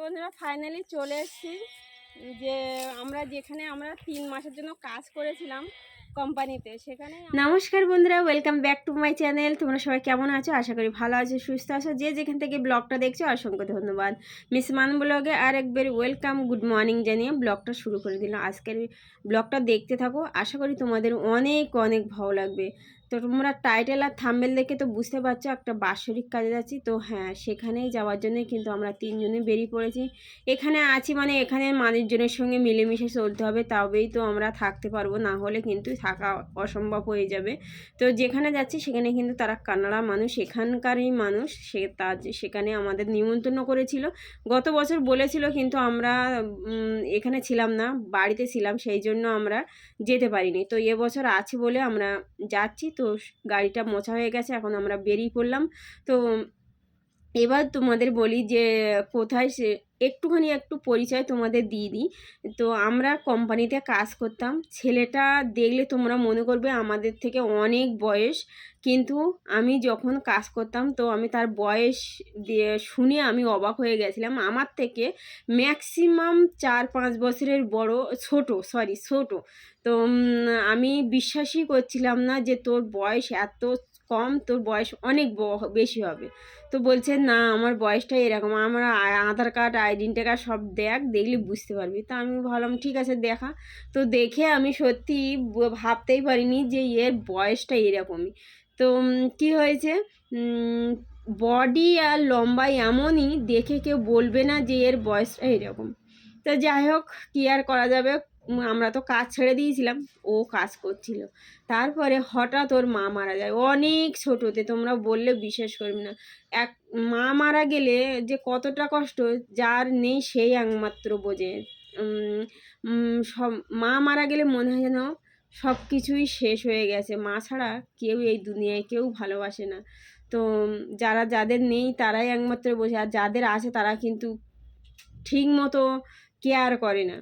বন্ধুরা ফাইনালি চলে এসেছি। যে আমরা যেখানে আমরা তিন মাসের জন্য কাজ করেছিলাম কোম্পানিতে, সেখানে নমস্কার বন্ধুরা welcome back to my channel তোমরা সবাই কেমন আছো? আশা করি ভালো আছো, সুস্থ আছো। যে যেখান থেকে ব্লগটা দেখছ, অসংখ্য ধন্যবাদ। মিস মান ব্লগে আর একবার ওয়েলকাম গুড মর্নিং জানিয়ে ব্লগটা শুরু করে দিলাম। আজকের ব্লগটা দেখতে থাকো। আশা করি তোমাদের অনেক অনেক ভালো লাগবে। তো তোমরা টাইটেল আর থাম্বেল দেখে তো বুঝতে পারছ, একটা বাৎসরিক কাজে যাচ্ছি। তো হ্যাঁ সেখানেই যাওয়ার জন্যই কিন্তু আমরা তিনজনে বেরিয়ে পড়েছি। এখানে আছি মানে এখানে মানুষজনের সঙ্গে মিলেমিশে চলতে হবে, তবেই তো আমরা থাকতে পারব, না হলে কিন্তু থাকা অসম্ভব হয়ে যাবে। তো যেখানে যাচ্ছি সেখানে কিন্তু তারা কানাডা মানুষ, এখানকারই মানুষ, সে তার সেখানে আমাদের নিমন্ত্রণ করেছিল। গত বছর বলেছিল কিন্তু আমরা এখানে ছিলাম না, বাড়িতে ছিলাম, সেই জন্য আমরা যেতে পারিনি। তো এবছর আছি বলে আমরা যাচ্ছি তো গাড়িটা মোছা হয়ে গেছে এখন আমরা বেরিয়ে পড়লাম। তো এবার তোমাদের বলি যে, কোথায় সে, একটুখানি একটু পরিচয় তোমাদের দিয়ে দিই। তো আমরা কোম্পানিতে কাজ করতাম। ছেলেটা দেখলে তোমরা মনে করবে আমাদের থেকে অনেক বয়স। কিন্তু আমি যখন কাজ করতাম, তো আমি তার বয়স দিয়ে শুনে আমি অবাক হয়ে গেছিলাম। আমার থেকে ম্যাক্সিমাম চার পাঁচ বছরের বড়, ছোট সরি ছোট। তো আমি বিশ্বাসই করছিলাম না যে তোর বয়স এত কম, তোর বয়স অনেক বেশি হবে। তো বলছে, না, আমার বয়সটা এরকম। আমার আধার কার্ড আইডেন্টি কার্ড সব দেখ, দেখলে বুঝতে পারবি। তা আমি ভাবলাম, ঠিক আছে, দেখা। তো দেখে আমি সত্যি ভাবতেই পারিনি যে এর বয়সটা এরকমই। তো কি হয়েছে? বডি আর লম্বা এমনই, দেখে কেউ বলবে না যে এর বয়সটা এরকম। তো যাই হোক, কী আর করা যাবে? আমরা তো কাজ ছেড়ে দিয়েছিলাম, ও কাজ করছিল। তারপরে হঠাৎ ওর মা মারা যায়। অনেক ছোটোতে, তোমরা বললে বিশ্বাস করবে না। এক মা মারা গেলে যে কতটা কষ্ট, যার নেই সেই একমাত্র বোঝে। সব, মা মারা গেলে মনে হয় যেন সব কিছুই শেষ হয়ে গেছে। মা ছাড়া কেউ এই দুনিয়ায় কেউ ভালোবাসে না। তো, যারা যাদের নেই তারাই একমাত্র বোঝে, আর যাদের আছে তারা কিন্তু ঠিক মতো কেয়ার করে না।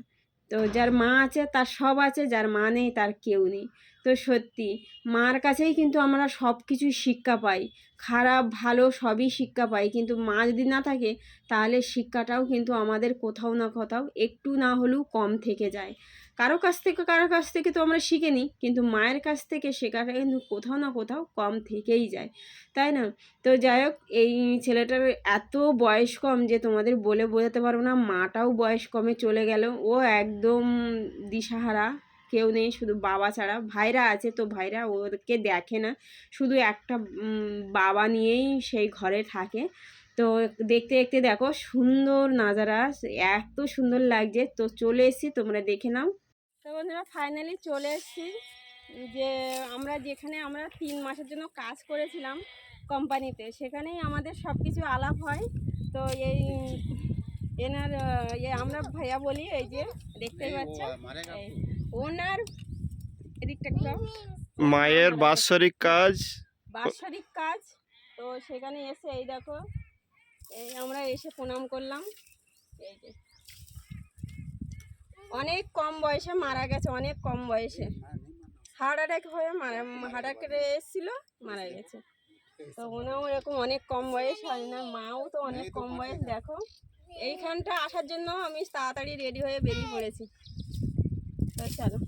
তো যার মা আছে তার সব আছে যার মা নেই তার কেউ নেই। তো সত্যি। মার কাছেই কিন্তু আমরা সব কিছুই শিক্ষা পাই। খারাপ, ভালো সবই শিক্ষা পাই। কিন্তু মা যদি না থাকে, তাহলে শিক্ষাটাও কিন্তু আমাদের কোথাও না কোথাও একটু না হলেও কম থেকে যায়। কারও কাছ থেকে, কারও কাছ থেকে তো আমরা শিখে নিই। কিন্তু মায়ের কাছ থেকে শেখাটা কিন্তু কোথাও না কোথাও কম থেকেই যায়। তাই না? তো যাই হোক, এই ছেলেটার এত বয়স কম যে তোমাদের বলে বোঝাতে পারব না। মাটাও বয়স কমে চলে গেল। ও একদম দিশাহারা। কেউ নেই শুধু বাবা ছাড়া। ভাইরা আছে তো ভাইরা ওদেরকে দেখে না। শুধু একটা বাবা নিয়েই সেই ঘরে থাকে। তো দেখতে দেখতে দেখো সুন্দর নাজারা। এত সুন্দর লাগছে। তো চলে এসেছি তোমরা দেখে নাও। তো বন্ধুরা ফাইনালি চলে এসেছি। যে আমরা যেখানে আমরা তিন মাসের জন্য কাজ করেছিলাম কোম্পানিতে। সেখানেই আমাদের সব কিছু আলাপ হয়। তো এই এনার আমরা ভাইয়া বলি এই যে দেখতেই পাচ্ছেন এই ওনার এদিকটা মায়ের বাৎসরিক কাজ। বাৎসরিক কাজ। তো সেখানে এসে এই দেখো এই আমরা এসে প্রণাম করলাম। এই যে। অনেক কম বয়সে মারা গেছে অনেক কম বয়সে। হার্ট অ্যাটাক হয়ে মারা হার্ট অ্যাটাক এসেছিল মারা গেছে। তো ওনাও এরকম অনেক কম বয়স হয় না মাও তো অনেক কম বয়স দেখো। এইখানটা আসার জন্য আমি তাড়াতাড়ি রেডি হয়ে বেরিয়ে পড়েছি। চলো।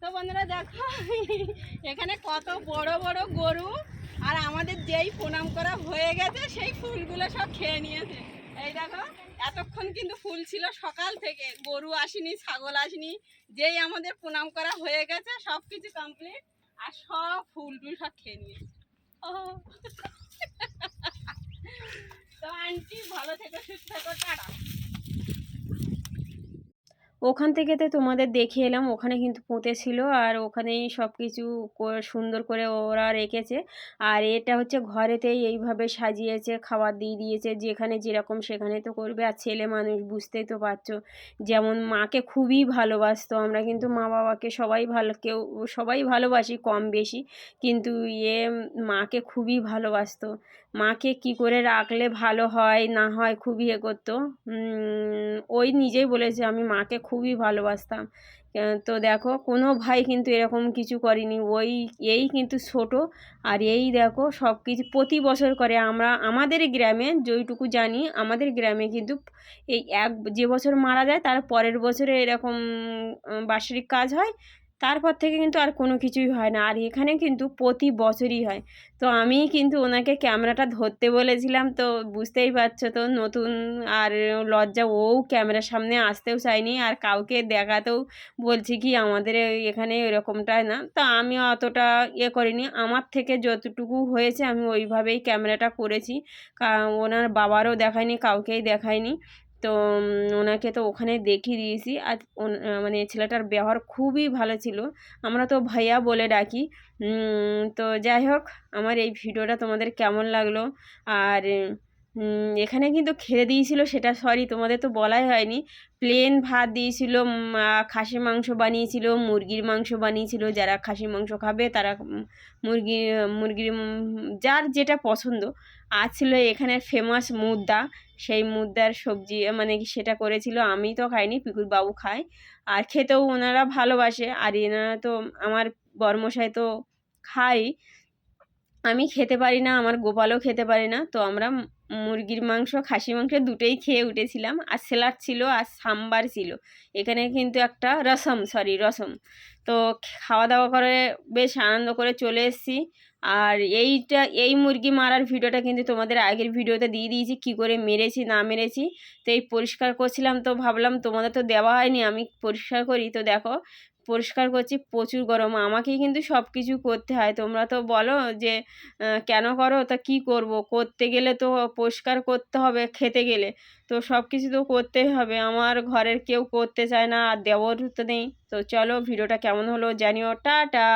তো বন্ধুরা দেখো, এখানে কত বড় বড় গরু, আর আমাদের যেই প্রণাম করা হয়ে গেছে, সেই ফুলগুলো সব খেয়ে নিয়েছে। এই দেখো, এতক্ষণ কিন্তু ফুল ছিল সকাল থেকে। গরু আসেনি, ছাগল আসেনি, যেই আমাদের প্রণাম করা হয়ে গেছে, সব কিছু কমপ্লিট আর সব ফুল টুল সব খেয়ে নিয়েছে। ও। তো আন্টি, ভালো থেকো, সুস্থ থেকো, টাটা। ওখান থেকে তো তোমাদের দেখে এলাম, ওখানে কিন্তু পুঁতে ছিল আর ওখানেই সব কিছু সুন্দর করে ওরা রেখেছে। আর এটা হচ্ছে ঘরেতেই এইভাবে সাজিয়েছে, খাবার দিয়ে দিয়েছে, যেখানে যেরকম সেখানে তো করবে। আর ছেলে মানুষ বুঝতেই তো পারছ। যেমন মাকে খুবই ভালোবাসতো, আমরা কিন্তু মা বাবাকে সবাই ভালো, কেউ সবাই ভালোবাসি কম বেশি। কিন্তু ইয়ে মাকে খুবই ভালোবাসতো। মাকে কি করে রাখলে ভালো হয়, না হয় খুবই এ করতো। ওই নিজেই বলেছে, আমি মাকে খুবই ভালোবাসতাম। তো দেখো, কোনো ভাই কিন্তু এরকম কিছু করেনি। ওই, এই কিন্তু ছোট, আর এই দেখো, সব কিছু প্রতি বছর করে। আমরা, আমাদের গ্রামে, যেইটুকু জানি, আমাদের গ্রামে কিন্তু এই এক, যে বছর মারা যায়, তার পরের বছরে এরকম বার্ষিক কাজ হয়। তারপর থেকে কিন্তু আর কোনো কিছুই হয় না। আর এখানে কিন্তু প্রতি বছরই হয়। তো আমি কিন্তু ওনাকে ক্যামেরাটা ধরতে বলেছিলাম, তো বুঝতেই পারছ তো নতুন আর লজ্জা, ও ক্যামেরার সামনে আসতেও চায়নি আর কাউকে দেখাতেও বলছি কি আমাদের এখানে এরকমটা না। তা আমি অতটা ইয়ে করিনি। আমার থেকে যতটুকু হয়েছে আমি ওইভাবেই ক্যামেরাটা করেছি। ওনার বাবারও দেখায়নি কাউকেই দেখায়নি তো ওনাকে তো ওখানে দেখিয়ে দিয়েছি। আর মানে ছেলেটার ব্যবহার খুবই ভালো ছিল। আমরা তো ভাইয়া বলে ডাকি। তো যাই হোক, আমার এই ভিডিওটা তোমাদের কেমন লাগল? আর এখানে কিন্তু খেয়ে দিয়েছিল সেটা সরি তোমাদের তো বলাই হয়নি। প্লেন ভাত দিয়েছিল খাসি মাংস বানিয়েছিল, মুরগির মাংস বানিয়েছিল, যারা খাসি মাংস খাবে তারা মুরগি, মুরগির যার যেটা পছন্দ। আর ছিল এখানে ফেমাস মুদ্দা সেই মুদ্রার সবজি মানে কি সেটা করেছিল, আমি তো খাইনি, পিকুর বাবু খায়। আর খেতেও ওনারা ভালোবাসে, আর এনারা তো আমার বর্মশাই তো খাই আমি খেতে পারি না, আমার গোপালও খেতে পারে না, তো আমরা মুরগির মাংস, খাসি মাংস দুটোই খেয়ে উঠেছিলাম। আর স্যালাড ছিল আর সাম্বার ছিল। এখানে কিন্তু একটা রসম সরি রসম। তো খাওয়া দাওয়া করে বেশ আনন্দ করে চলে এসেছি। আর এইটা, এই মুরগি মারার ভিডিওটা কিন্তু তোমাদের আগের ভিডিওতে দিয়ে দিয়েছি, কি করে মেরেছি, না মেরেছি। তো এই পরিষ্কার করছিলাম, তো ভাবলাম তোমাদের তো দেওয়া হয়নি, আমি পরিষ্কার করি। তো দেখো পরিষ্কার করছি, প্রচুর গরম। আমাকেই কিন্তু সব কিছু করতে হয়। তোমরা তো বলো যে কেন করো? তা কি করব? করতে গেলে তো পরিষ্কার করতে হবে খেতে গেলে। তো সব কিছু তো করতেই হবে। আমার ঘরের কেউ করতে চায় না, আর দেওয়ার তো নেই। তো চলো, ভিডিওটা কেমন হলো জানিও। টাটা!